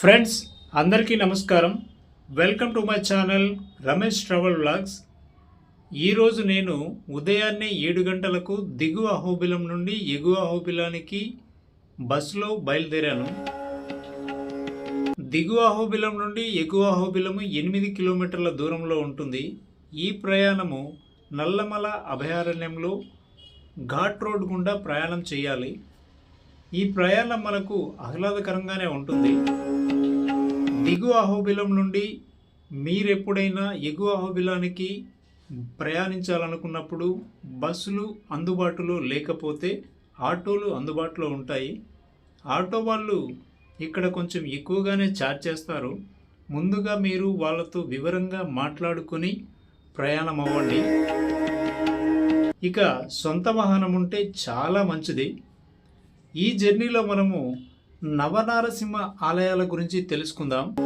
Friends అందరికీ నమస్కారం. Welcome to my channel Ramesh travel vlogs ఈరోజు నేను ఉదయాన్నే ఏడు గంటలకు దిగువ అహోబిలం నుండి ఎగువ అహోబిలానికి బస్సులో బయలుదేరాను. దిగువ అహోబిలం నుండి ఎగువ అహోబిలము ఎనిమిది కిలోమీటర్ల దూరంలో ఉంటుంది. ఈ ప్రయాణము నల్లమల అభయారణ్యంలో ఘాట్ రోడ్ గుండా ప్రయాణం చేయాలి. ఈ ప్రయాణం మనకు ఆహ్లాదకరంగానే ఉంటుంది. దిగువ అహోబిలం నుండి మీరెప్పుడైనా ఎగువ అహోబిలానికి ప్రయాణించాలనుకున్నప్పుడు బస్సులు అందుబాటులో లేకపోతే ఆటోలు అందుబాటులో ఉంటాయి. ఆటో వాళ్ళు ఇక్కడ కొంచెం ఎక్కువగానే ఛార్జ్ చేస్తారు. ముందుగా మీరు వాళ్ళతో వివరంగా మాట్లాడుకొని ప్రయాణం అవ్వండి. ఇక సొంత వాహనం ఉంటే చాలా మంచిది. ఈ జర్నీలో మనము నవనారసింహ ఆలయాల గురించి తెలుసుకుందాం.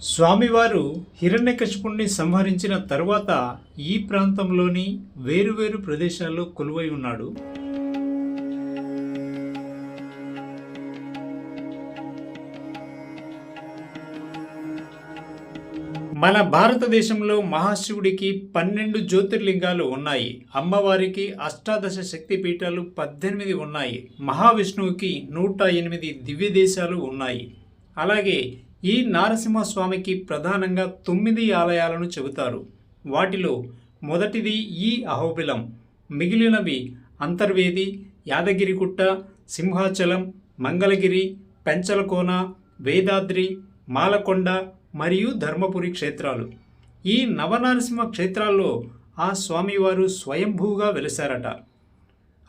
స్వామివారు హిరణ్యకశిపుణ్ణి సంహరించిన తరువాత ఈ ప్రాంతంలోని వేరువేరు ప్రదేశాల్లో కొలువై ఉన్నాడు. మన భారతదేశంలో మహాశివుడికి పన్నెండు జ్యోతిర్లింగాలు ఉన్నాయి. అమ్మవారికి అష్టాదశ శక్తి పీఠాలు పద్దెనిమిది ఉన్నాయి. మహావిష్ణువుకి నూట ఎనిమిది దివ్య దేశాలు ఉన్నాయి. అలాగే ఈ నారసింహస్వామికి ప్రధానంగా తొమ్మిది ఆలయాలను చెబుతారు. వాటిలో మొదటిది ఈ అహోబిలం. మిగిలినవి అంతర్వేది యాదగిరిగుట్ట సింహాచలం మంగళగిరి పెంచలకోన వేదాద్రి మాలకొండ మరియు ధర్మపురి క్షేత్రాలు. ఈ నవనరసింహ క్షేత్రాల్లో ఆ స్వామివారు స్వయంభూగా వెలిశారట.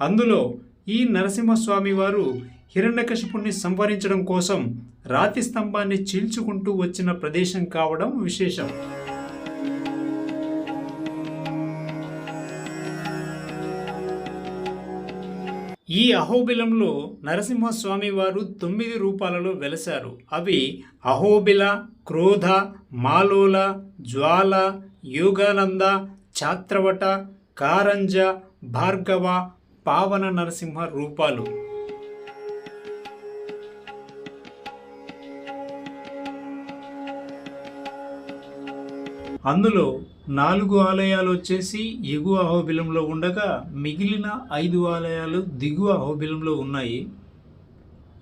అందులో ఈ నరసింహస్వామివారు హిరణ్యకశిపుణ్ణి సంవరించడం కోసం రాతి స్తంభాన్ని చీల్చుకుంటూ వచ్చిన ప్రదేశం కావడం విశేషం. ఈ అహోబిలంలో నరసింహస్వామి వారు తొమ్మిది రూపాలలో వెలశారు. అవి అహోబిల క్రోధ మాలోల జ్వాల యోగానంద ఛాత్రవట కారంజ భార్గవ పావన నరసింహ రూపాలు. అందులో నాలుగు ఆలయాలు వచ్చేసి ఎగువ అహోబిలంలో ఉండగా మిగిలిన ఐదు ఆలయాలు దిగువ అహోబిలంలో ఉన్నాయి.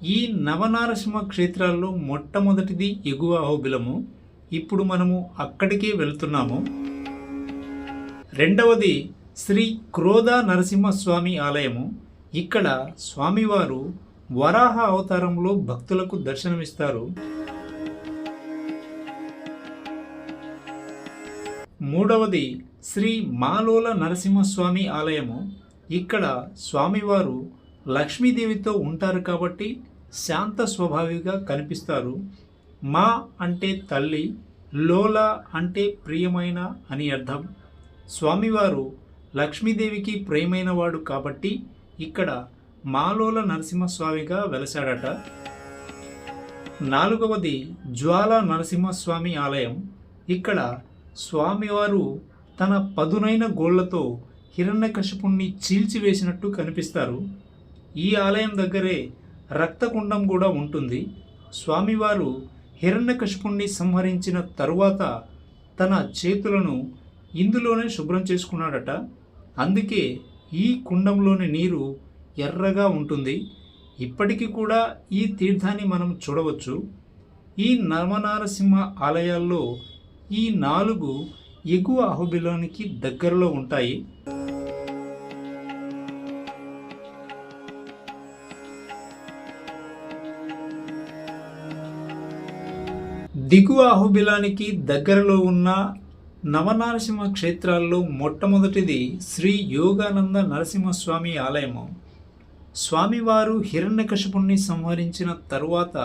ఈ నవనారసింహ క్షేత్రాల్లో మొట్టమొదటిది ఎగువ అహోబిలము. ఇప్పుడు మనము అక్కడికే వెళ్తున్నాము. రెండవది శ్రీ క్రోధ నరసింహస్వామి ఆలయము. ఇక్కడ స్వామివారు వరాహ అవతారంలో భక్తులకు దర్శనమిస్తారు. మూడవది శ్రీ మాలోల నరసింహస్వామి ఆలయము. ఇక్కడ స్వామివారు లక్ష్మీదేవితో ఉంటారు కాబట్టి శాంత స్వభావిగా కనిపిస్తారు. మా అంటే తల్లి లోల అంటే ప్రియమైన అని అర్థం. స్వామివారు లక్ష్మీదేవికి ప్రియమైన వాడు కాబట్టి ఇక్కడ మాలోల నరసింహస్వామిగా వెలసాడట నాలుగవది జ్వాల నరసింహస్వామి ఆలయం. ఇక్కడ స్వామివారు తన పదునైన గోళ్ళతో హిరణ్యకశిపుణ్ణి చీల్చివేసినట్టు కనిపిస్తారు. ఈ ఆలయం దగ్గరే రక్తకుండం కూడా ఉంటుంది. స్వామివారు హిరణ్యకశపుణ్ణి సంహరించిన తరువాత తన చేతులను ఇందులోనే శుభ్రం చేసుకున్నాడట. అందుకే ఈ కుండంలోని నీరు ఎర్రగా ఉంటుంది. ఇప్పటికీ కూడా ఈ తీర్థాన్ని మనం చూడవచ్చు. ఈ నర్మనారసింహ ఆలయాల్లో ఈ నాలుగు ఎగువ అహోబిలానికి దగ్గరలో ఉంటాయి. దిగువ అహోబిలానికి దగ్గరలో ఉన్న నవనరసింహ క్షేత్రాల్లో మొట్టమొదటిది శ్రీ యోగానంద నరసింహస్వామి ఆలయము. స్వామివారు హిరణ్యకశపుణ్ణి సంహరించిన తరువాత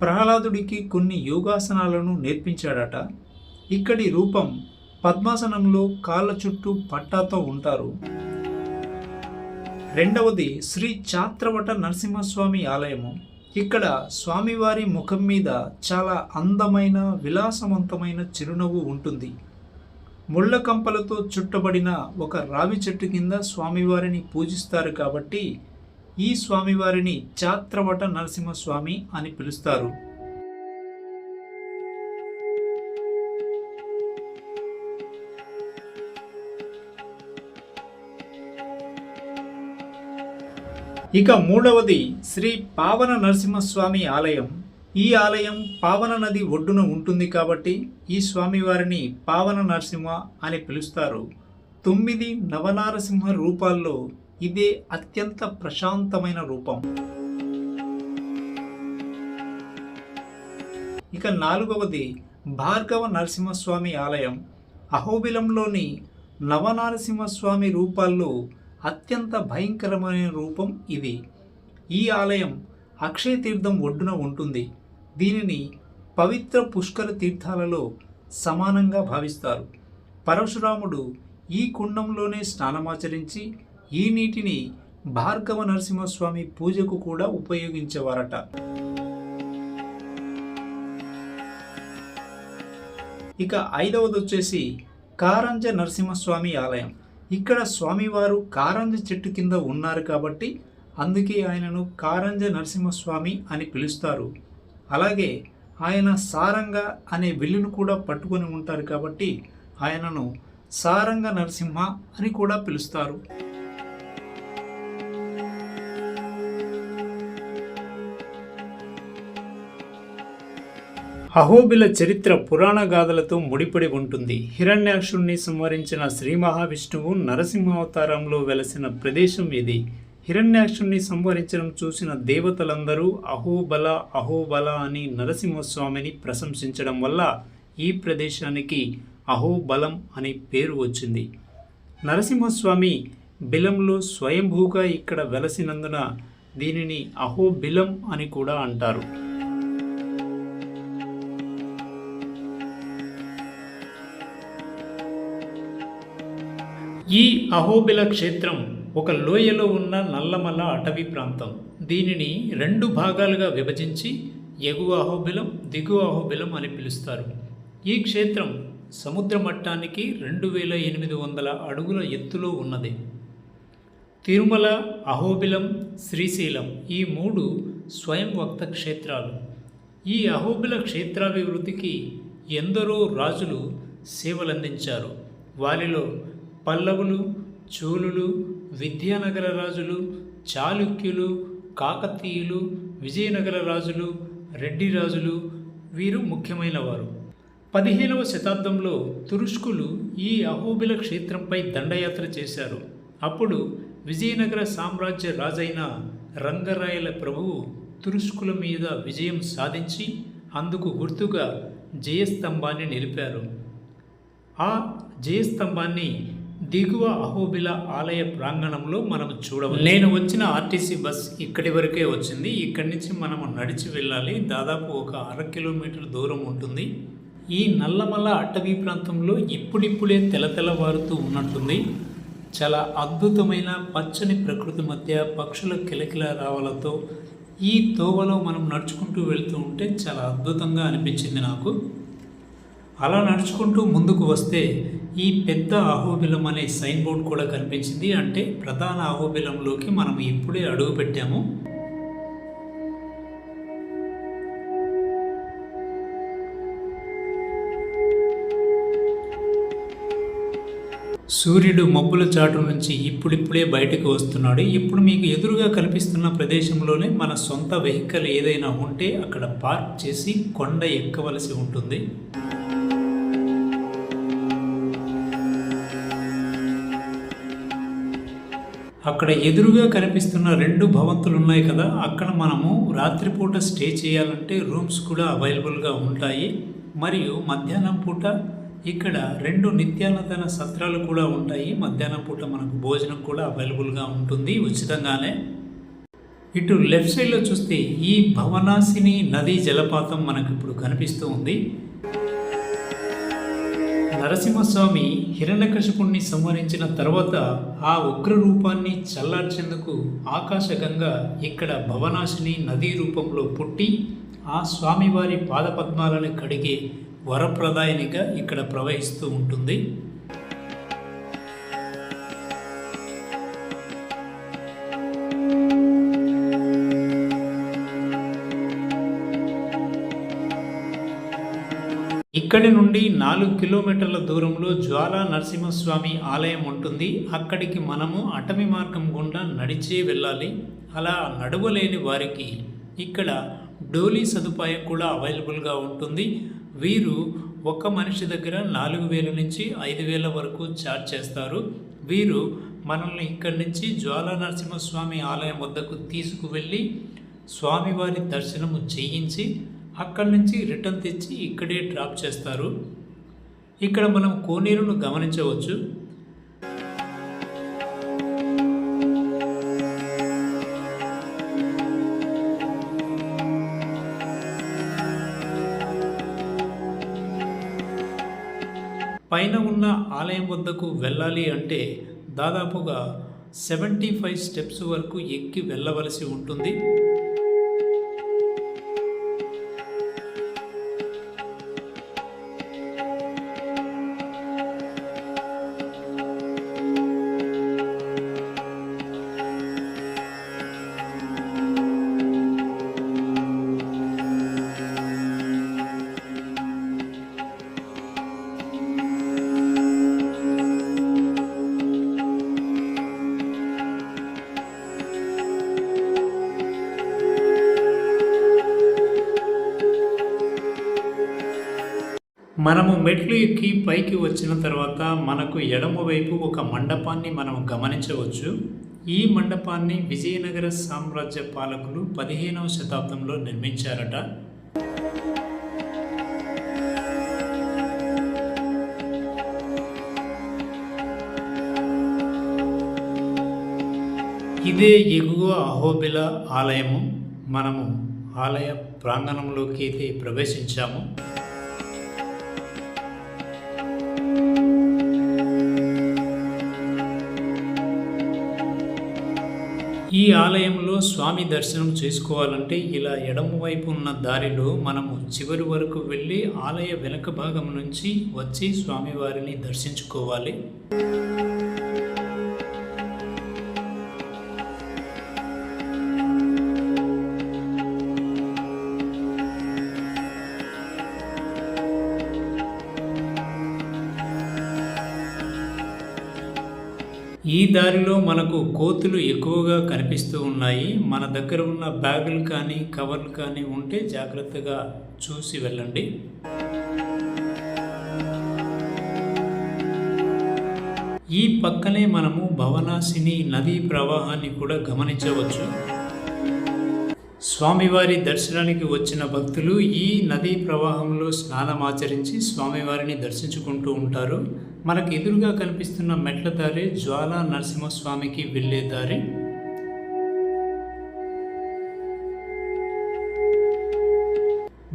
ప్రహ్లాదుడికి కొన్ని యోగాసనాలను నేర్పించాడట. ఇక్కడి రూపం పద్మాసనంలో కాళ్ళ చుట్టూ పట్టాతో ఉంటారు. రెండవది శ్రీ చాత్రవట నరసింహస్వామి ఆలయము. ఇక్కడ స్వామివారి ముఖం మీద చాలా అందమైన విలాసవంతమైన చిరునవ్వు ఉంటుంది. ముళ్ళ కంపలతో చుట్టబడిన ఒక రావి చెట్టు కింద స్వామివారిని పూజిస్తారు కాబట్టి ఈ స్వామివారిని చాత్రవట నరసింహస్వామి అని పిలుస్తారు. ఇక మూడవది శ్రీ పావన నరసింహస్వామి ఆలయం. ఈ ఆలయం పావన నది ఒడ్డున ఉంటుంది కాబట్టి ఈ స్వామివారిని పావన నరసింహ అని పిలుస్తారు. తొమ్మిది నవనారసింహ రూపాల్లో ఇదే అత్యంత ప్రశాంతమైన రూపం. ఇక నాలుగవది భార్గవ నరసింహస్వామి ఆలయం. అహోబిలంలోని నవనారసింహస్వామి రూపాల్లో అత్యంత భయంకరమైన రూపం ఇది. ఈ ఆలయం అక్షయ తీర్థం ఒడ్డున ఉంటుంది. దీనిని పవిత్ర పుష్కర తీర్థాలలో సమానంగా భావిస్తారు. పరశురాముడు ఈ కుండంలోనే స్నానమాచరించి ఈ నీటిని భార్గవ నరసింహస్వామి పూజకు కూడా ఉపయోగించేవారట. ఇక ఐదవది వచ్చేసి కారంజ నరసింహస్వామి ఆలయం. ఇక్కడ స్వామివారు కారంజ చెట్టు కింద ఉన్నారు కాబట్టి అందుకే ఆయనను కారంజ నరసింహస్వామి అని పిలుస్తారు. అలాగే ఆయన సారంగ అనే విల్లును కూడా పట్టుకొని ఉంటారు కాబట్టి ఆయనను సారంగ నరసింహ అని కూడా పిలుస్తారు. అహోబిల చరిత్ర పురాణ గాథలతో ముడిపడి ఉంటుంది. హిరణ్యాక్షుణ్ణి సంహరించిన శ్రీ మహావిష్ణువు నరసింహావతారంలో వెలసిన ప్రదేశం ఇది. హిరణ్యాక్షుణ్ణి సంహరించడం చూసిన దేవతలందరూ అహోబల అహోబల అని నరసింహస్వామిని ప్రశంసించడం వల్ల ఈ ప్రదేశానికి అహోబలం అనే పేరు వచ్చింది. నరసింహస్వామి బిలంలో స్వయంభూగా ఇక్కడ వెలసినందున దీనిని అహోబిలం అని కూడా అంటారు. ఈ అహోబిల క్షేత్రం ఒక లోయలో ఉన్న నల్లమల అటవీ ప్రాంతం. దీనిని రెండు భాగాలుగా విభజించి ఎగువ అహోబిలం దిగువ అహోబిలం అని పిలుస్తారు. ఈ క్షేత్రం సముద్ర మట్టానికి రెండు వేల ఎనిమిది వందల అడుగుల ఎత్తులో ఉన్నది. తిరుమల అహోబిలం శ్రీశైలం ఈ మూడు స్వయం వక్త క్షేత్రాలు. ఈ అహోబిల క్షేత్రాభివృద్ధికి ఎందరో రాజులు సేవలందించారు. వారిలో పల్లవులు చోళులు విద్యానగర రాజులు చాళుక్యులు కాకతీయులు విజయనగర రాజులు రెడ్డి రాజులు వీరు ముఖ్యమైన వారు. పదిహేనవ శతాబ్దంలో తురుష్కులు ఈ అహోబిల క్షేత్రంపై దండయాత్ర చేశారు. అప్పుడు విజయనగర సామ్రాజ్య రాజైన రంగరాయల ప్రభువు తురుష్కుల మీద విజయం సాధించి అందుకు గుర్తుగా జయస్తంభాన్ని నిలిపారు. ఆ జయస్తంభాన్ని దిగువ అహోబిల ఆలయ ప్రాంగణంలో మనం చూడవచ్చు. నేను వచ్చిన ఆర్టీసీ బస్ ఇక్కడి వరకే వచ్చింది. ఇక్కడి నుంచి మనము నడిచి వెళ్ళాలి. దాదాపు ఒక అర కిలోమీటర్ దూరం ఉంటుంది. ఈ నల్లమల అటవీ ప్రాంతంలో ఇప్పుడిప్పుడే తెలతెలవారుతూ ఉన్నట్టుంది. చాలా అద్భుతమైన పచ్చని ప్రకృతి మధ్య పక్షుల కిలకిల రావాలతో ఈ తోవలో మనం నడుచుకుంటూ వెళ్తూ ఉంటే చాలా అద్భుతంగా అనిపించింది నాకు. అలా నడుచుకుంటూ ముందుకు వస్తే ఈ పెద్ద అహోబిలం అనే సైన్ బోర్డ్ కూడా కనిపించింది. అంటే ప్రధాన అహోబిలంలోకి మనం ఇప్పుడే అడుగు పెట్టాము. సూర్యుడు మబ్బుల చాటు నుంచి ఇప్పుడిప్పుడే బయటకు వస్తున్నాడు. ఇప్పుడు మీకు ఎదురుగా కనిపిస్తున్న ప్రదేశంలోనే మన సొంత వెహికల్ ఏదైనా ఉంటే అక్కడ పార్క్ చేసి కొండ ఎక్కవలసి ఉంటుంది. అక్కడ ఎదురుగా కనిపిస్తున్న రెండు భవంతులు ఉన్నాయి కదా అక్కడ మనము రాత్రిపూట స్టే చేయాలంటే రూమ్స్ కూడా అవైలబుల్గా ఉంటాయి. మరియు మధ్యాహ్నం పూట ఇక్కడ రెండు నిత్యానతన సత్రాలు కూడా ఉంటాయి. మధ్యాహ్నం పూట మనకు భోజనం కూడా అవైలబుల్గా ఉంటుంది ఉచితంగానే. ఇటు లెఫ్ట్ సైడ్లో చూస్తే ఈ భవనాసిని నదీ జలపాతం మనకు ఇప్పుడు కనిపిస్తూ ఉంది. నరసింహస్వామి హిరణ్యకశిపుణ్ణి సంహరించిన తర్వాత ఆ ఉగ్ర రూపాన్ని చల్లార్చేందుకు ఆకాశగంగా ఇక్కడ భవనాశిని నదీ రూపంలో పుట్టి ఆ స్వామివారి పాదపద్మాలను కడిగే వరప్రదాయనిగా ఇక్కడ ప్రవహిస్తూ ఉంటుంది. ఇక్కడి నుండి నాలుగు కిలోమీటర్ల దూరంలో జ్వాలా నరసింహస్వామి ఆలయం ఉంటుంది. అక్కడికి మనము అటవీ మార్గం గుండా నడిచే వెళ్ళాలి. అలా నడవలేని వారికి ఇక్కడ డోలీ సదుపాయం కూడా అవైలబుల్గా ఉంటుంది. వీరు ఒక మనిషి దగ్గర నాలుగు వేల నుంచి ఐదు వేల వరకు ఛార్జ్ చేస్తారు. వీరు మనల్ని ఇక్కడి నుంచి జ్వాలా నరసింహస్వామి ఆలయం వద్దకు తీసుకువెళ్ళి స్వామివారి దర్శనము చేయించి అక్కడి నుంచి రిటర్న్ తెచ్చి ఇక్కడే డ్రాప్ చేస్తారు. ఇక్కడ మనం కోనేరును గమనించవచ్చు. పైన ఉన్న ఆలయం వద్దకు వెళ్ళాలి అంటే దాదాపుగా సెవెంటీ ఫైవ్ స్టెప్స్ వరకు ఎక్కి వెళ్ళవలసి ఉంటుంది. మనము మెట్లు ఎక్కి పైకి వచ్చిన తర్వాత మనకు ఎడమవైపు ఒక మండపాన్ని మనం గమనించవచ్చు. ఈ మండపాన్ని విజయనగర సామ్రాజ్య పాలకులు పదిహేనవ శతాబ్దంలో నిర్మించారట. ఇదే ఎగువ అహోబిల ఆలయము. మనము ఆలయ ప్రాంగణంలోకి అయితే ప్రవేశించాము. ఈ ఆలయంలో స్వామి దర్శనం చేసుకోవాలంటే ఇలా ఎడమ వైపు ఉన్న దారిలో మనము చివరి వరకు వెళ్ళి ఆలయ వెనక భాగం నుంచి వచ్చి స్వామివారిని దర్శించుకోవాలి. ఈ దారిలో మనకు కోతులు ఎక్కువగా కనిపిస్తూ ఉన్నాయి. మన దగ్గర ఉన్న బ్యాగులు కానీ కవర్లు కానీ ఉంటే జాగ్రత్తగా చూసి వెళ్ళండి. ఈ పక్కనే మనము భవనాశిని నదీ ప్రవాహాన్ని కూడా గమనించవచ్చు. స్వామివారి దర్శనానికి వచ్చిన భక్తులు ఈ నదీ ప్రవాహంలో స్నానమాచరించి స్వామివారిని దర్శించుకుంటూ ఉంటారు. మనకు ఎదురుగా కనిపిస్తున్న మెట్ల దారి జ్వాలా నరసింహస్వామికి వెళ్ళే దారి.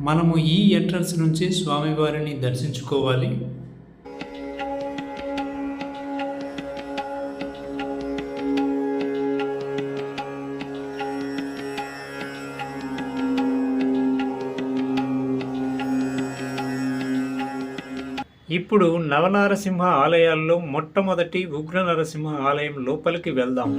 మనము ఈ ఎంట్రన్స్ నుంచి స్వామివారిని దర్శించుకోవాలి. ఇప్పుడు నవనారసింహ ఆలయాల్లో మొట్టమొదటి ఉగ్ర నరసింహ ఆలయం లోపలికి వెళ్దాం.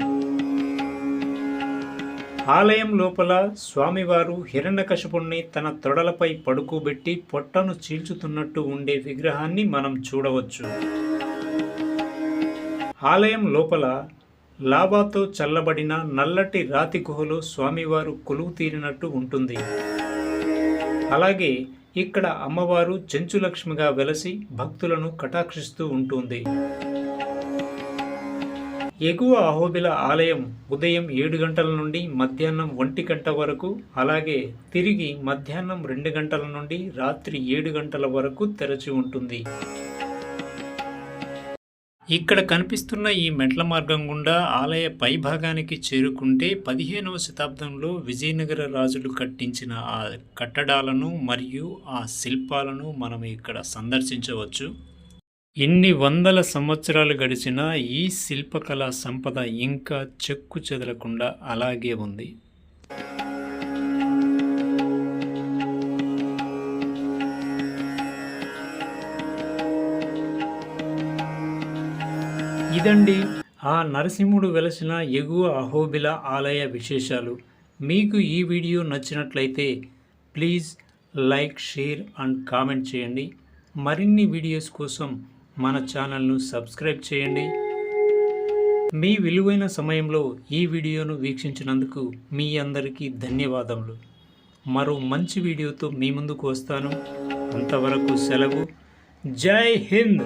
ఆలయం లోపల స్వామివారు హిరణ్యకశపుణ్ణి తన తొడలపై పడుకోబెట్టి పొట్టను చీల్చుతున్నట్టు ఉండే విగ్రహాన్ని మనం చూడవచ్చు. ఆలయం లోపల లాభాతో చల్లబడిన నల్లటి రాతి గుహలో స్వామివారు కొలువు తీరినట్టు ఉంటుంది. అలాగే ఇక్కడ అమ్మవారు చెంచులక్ష్మిగా వెలసి భక్తులను కటాక్షిస్తూ ఉంటుంది. ఎగువ అహోబిల ఆలయం ఉదయం ఏడు గంటల నుండి మధ్యాహ్నం ఒంటి గంట వరకు అలాగే తిరిగి మధ్యాహ్నం రెండు గంటల నుండి రాత్రి ఏడు గంటల వరకు తెరచి ఉంటుంది. ఇక్కడ కనిపిస్తున్న ఈ మెట్ల మార్గం గుండా ఆలయ పైభాగానికి చేరుకుంటే పదిహేనవ శతాబ్దంలో విజయనగర రాజులు కట్టించిన ఆ కట్టడాలను మరియు ఆ శిల్పాలను మనం ఇక్కడ సందర్శించవచ్చు. ఎన్ని వందల సంవత్సరాలు గడిచినా ఈ శిల్పకళా సంపద ఇంకా చెక్కు చెదరకుండా అలాగే ఉంది. ఇదండి ఆ నరసింహుడు వెలసిన ఎగువ అహోబిల ఆలయ విశేషాలు. మీకు ఈ వీడియో నచ్చినట్లయితే please like share and comment చేయండి. మరిన్ని వీడియోస్ కోసం మన ఛానల్ను సబ్స్క్రైబ్ చేయండి. మీ విలువైన సమయంలో ఈ వీడియోను వీక్షించినందుకు మీ అందరికీ ధన్యవాదములు. మరో మంచి వీడియోతో మీ ముందుకు వస్తాను. అంతవరకు సెలవు. జై హింద్!